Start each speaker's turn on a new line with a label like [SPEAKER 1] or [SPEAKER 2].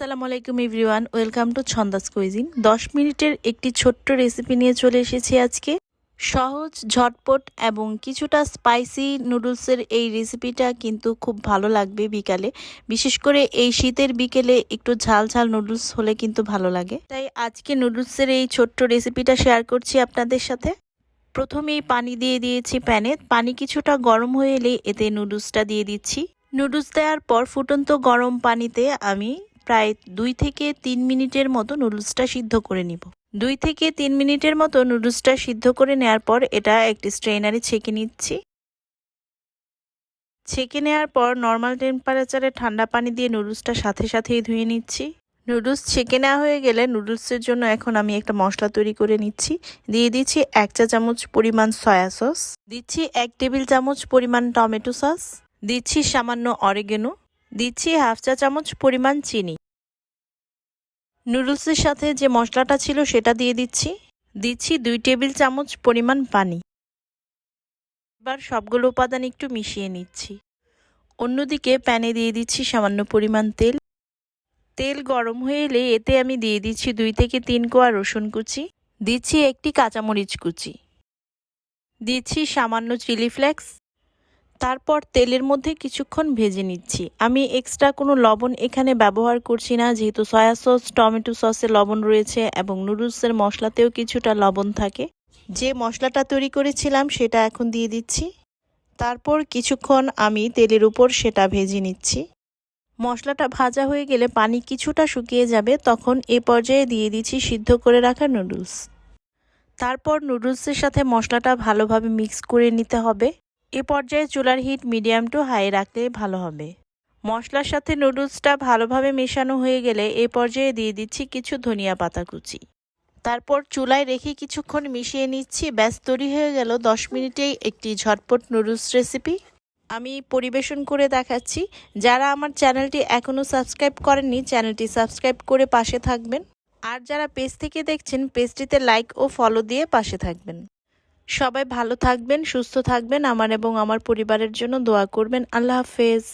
[SPEAKER 1] আসসালামু আলাইকুম, everyone. Welcome to Chhanda's cuisine. দশ মিনিটের একটি ছোট্ট রেসিপি নিয়ে চলে এসেছি আজকে। সহজ, ঝটপট এবং কিছুটা স্পাইসি নুডলসের এই রেসিপিটা কিন্তু খুব ভালো লাগবে বিকালে। বিশেষ করে এই শীতের বিকেলে একটু ঝাল ঝাল নুডলস হলে কিন্তু ভালো লাগে। তাই আজকে নুডলসের এই ছোট্ট রেসিপিটা শেয়ার করছি আপনাদের সাথে। প্রথমেই পানি দিয়ে দিয়েছি প্যানে। পানি কিছুটা গরম হয়ে এলে এতে নুডলসটা দিয়ে দিচ্ছি। নুডলস দেওয়ার পর ফুটন্ত গরম পানিতে আমি প্রায় দুই থেকে তিন মিনিটের মতো নুডলসটা সিদ্ধ করে নিব। দুই থেকে তিন মিনিটের মতো নুডলসটা সিদ্ধ করে নেওয়ার পর এটা একটি স্ট্রেনারে ছেঁকে নিচ্ছি। ছেঁকে নেওয়ার পর নর্মাল টেম্পারেচারে ঠান্ডা পানি দিয়ে নুডলসটা সাথে সাথেই ধুয়ে নিচ্ছি। নুডলস ছেঁকে নেওয়া হয়ে গেলে নুডলসের জন্য এখন আমি একটা মশলা তৈরি করে নিচ্ছি। দিয়ে দিচ্ছি এক চা চামচ পরিমাণ সয়া সস। দিচ্ছি এক টেবিল চামচ পরিমাণ টমেটো সস। দিচ্ছি সামান্য অরেগেনো। দিচ্ছি হাফ চা চামচ পরিমাণ চিনি। নুডলসের সাথে যে মশলাটা ছিল সেটা দিয়ে দিচ্ছি। দিচ্ছি দুই টেবিল চামচ পরিমাণ পানি। এবার সবগুলো উপাদান একটু মিশিয়ে নিচ্ছি। অন্যদিকে প্যানে দিয়ে দিচ্ছি সামান্য পরিমাণ তেল। তেল গরম হয়ে এলে এতে আমি দিয়ে দিচ্ছি দুই থেকে তিন কোয়া রসুন কুচি। দিচ্ছি একটি কাঁচামরিচ কুচি। দিচ্ছি সামান্য চিলি ফ্লেক্স। তারপর তেলের মধ্যে কিছুক্ষণ ভেজে নিচ্ছি। আমি এক্সট্রা কোনো লবণ এখানে ব্যবহার করছি না, যেহেতু সয়া সস টমেটো সসে লবণ রয়েছে এবং নুডলসের মশলাতেও কিছুটা লবণ থাকে। যে মশলাটা তৈরি করেছিলাম সেটা এখন দিয়ে দিচ্ছি। তারপর কিছুক্ষণ আমি তেলের উপর সেটা ভেজে নিচ্ছি। মশলাটা ভাজা হয়ে গেলে পানি কিছুটা শুকিয়ে যাবে, তখন এ পর্যায়ে দিয়ে দিচ্ছি সিদ্ধ করে রাখা নুডলস তারপর নুডলসের সাথে মশলাটা ভালোভাবে মিক্স করে নিতে হবে। এ পর্যায়ে চুলার হিট মিডিয়াম টু হাই রাখলে ভালো হবে। মশলার সাথে নুডলসটা ভালোভাবে মেশানো হয়ে গেলে এ পর্যায়ে দিয়ে দিচ্ছি কিছু ধনিয়া পাতা কুচি। তারপর চুলায় রেখে কিছুক্ষণ মিশিয়ে নিচ্ছি, ব্যাস তৈরি হয়ে গেল দশ মিনিটেই একটি ঝটপট নুডলস রেসিপি। আমি পরিবেশন করে দেখাচ্ছি। যারা আমার চ্যানেলটি এখনও সাবস্ক্রাইব করেননি, চ্যানেলটি সাবস্ক্রাইব করে পাশে থাকবেন। আর যারা পেজ থেকে দেখছেন, পেজটিতে লাইক ও ফলো দিয়ে পাশে থাকবেন। সবাই ভালো থাকবেন সুস্থ থাকবেন আমার এবং আমার পরিবারের জন্য দোয়া করবেন। আল্লাহ হাফেজ।